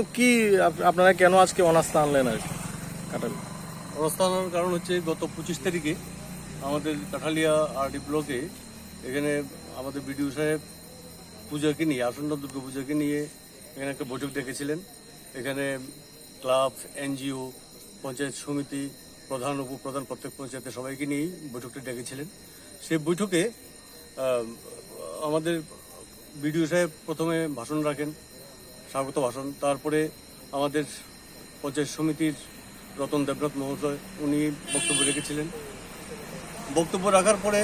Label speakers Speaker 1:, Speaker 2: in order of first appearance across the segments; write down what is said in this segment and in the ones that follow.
Speaker 1: Up- আপনারা কেন আজকে অনাস্থা আনলেন আর কি? কাটালি।
Speaker 2: অবস্থানের কারণ হচ্ছে গত পঁচিশ তারিখে আমাদের কাঠালিয়া আরডি ব্লকে এখানে আমাদের বিডিও সাহেব পূজাকে নিয়ে, আসন্ন দুর্গা পূজাকে নিয়ে এখানে একটা বৈঠক ডেকেছিলেন এখানে ক্লাব, এনজিও, পঞ্চায়েত সমিতি, প্রধান, উপপ্রধান, প্রত্যেক পঞ্চায়েতের সবাইকে নিয়েই বৈঠকটি ডেকেছিলেন। সেই বৈঠকে আমাদের বিডিও সাহেব প্রথমে ভাষণ রাখেন। স্বাগত ভাষণ। তারপরে আমাদের পঞ্চায়েত সমিতির রতন দেবনাথ মহোদয় উনি বক্তব্য রেখেছিলেন। বক্তব্য রাখার পরে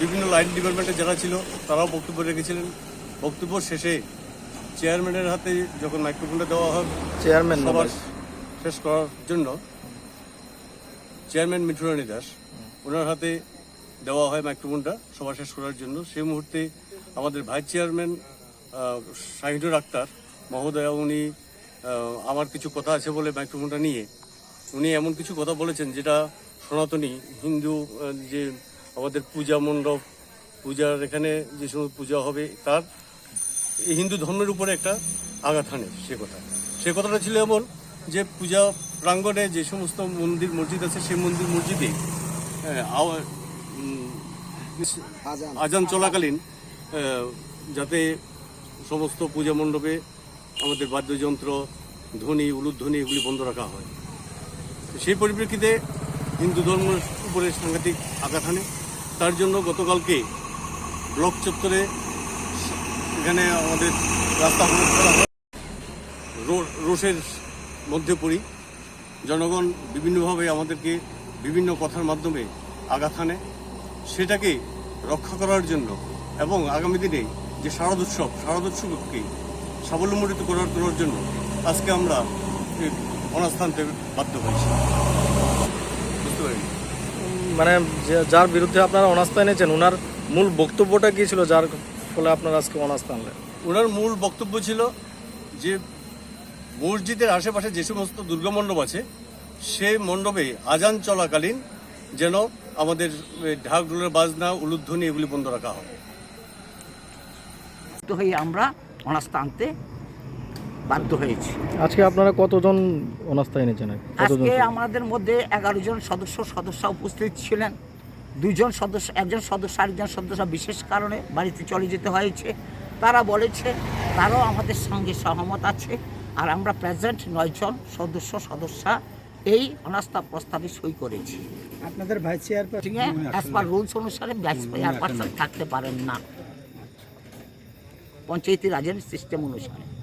Speaker 2: বিভিন্ন লাইন ডিপার্টমেন্টে যারা ছিল তারাও বক্তব্য রেখেছিলেন। বক্তব্য শেষে চেয়ারম্যানের হাতে যখন মাইক্রোফোনটা দেওয়া হয়
Speaker 1: চেয়ারম্যান
Speaker 2: সবার শেষ করার জন্য চেয়ারম্যান মিঠুরানী দাস ওনার হাতে দেওয়া হয় মাইক্রোফোনটা সভা শেষ করার জন্য। সেই মুহূর্তে আমাদের ভাইস চেয়ারম্যান শাহিদুর আক্তার মহোদয়া উনি আমার কিছু কথা আছে বলে মাইক্রোফোনটা নিয়ে উনি এমন কিছু কথা বলেছেন যেটা সনাতনী হিন্দু যে আমাদের পূজা মণ্ডপ পূজার এখানে যে সময় পূজা হবে তার হিন্দু ধর্মের উপরে একটা আঘাত হানে সে কথা। সে কথাটা ছিল এমন যে পূজা প্রাঙ্গণে যে সমস্ত মন্দির মসজিদ আছে সেই মন্দির মসজিদে আওয়া- আজান। চলাকালীন যাতে সমস্ত পূজা মণ্ডপে আমাদের বাদ্যযন্ত্র, ধ্বনি, উলুধ্বনি এগুলি বন্ধ রাখা হয়। সেই পরিপ্রেক্ষিতে হিন্দু ধর্মের উপরে সাংঘাতিক আঘাত হানে। তার জন্য গতকালকে ব্লক চত্বরে এখানে আমাদের রাস্তা অবরোধ করা হয়। রোষের মধ্যে পড়ি। জনগণ বিভিন্নভাবে আমাদেরকে বিভিন্ন কথার মাধ্যমে আঘাত হানে। সেটাকে রক্ষা করার জন্য এবং আগামী দিনে যে শারদ উৎসব, শারদ উৎসবকে সাবলম্বিত করার করার জন্য আজকে আমরা অনাস্থান পেতে বাধ্য হয়েছি। বুঝতে পারি
Speaker 1: মানে যার বিরুদ্ধে আপনারা অনাস্থা এনেছেন ওনার মূল বক্তব্যটা কি ছিল যার ফলে আপনারা আজকে অনাস্থা আনলেন?
Speaker 2: ওনার মূল বক্তব্য ছিল যে মসজিদের আশেপাশে যে সমস্ত দুর্গা মণ্ডপ আছে সেই মণ্ডপে আজান চলাকালীন যেন আমাদের ঢাক ঢোলের বাজনা উলুধ্বনি এগুলি বন্ধ রাখা হয়।
Speaker 3: তো হয়ে আমরা অনাস্থা আনতে বাধ্য হয়েছি।
Speaker 1: আজকে আপনারা কতজন অনাস্থা এনেছেন?
Speaker 3: আজকে আমাদের মধ্যে এগারো জন সদস্য সদস্য উপস্থিত ছিলেন। দুজন সদস্য একজন সদস্য আরেকজন সদস্য বিশেষ কারণে বাড়িতে চলে যেতে হয়েছে। তারা বলেছে তারাও আমাদের সঙ্গে সহমত আছে। আর আমরা প্রেজেন্ট নয়জন সদস্য সদস্যা এই অনাস্থা প্রস্তাবে সই করেছি।
Speaker 4: আপনাদের vice chairperson
Speaker 3: as per rules অনুসারে ব্যাচ চেয়ারপারসন থাকতে পারেন না। পঞ্চায়েতি রাজের সিস্টেম অনুসারে।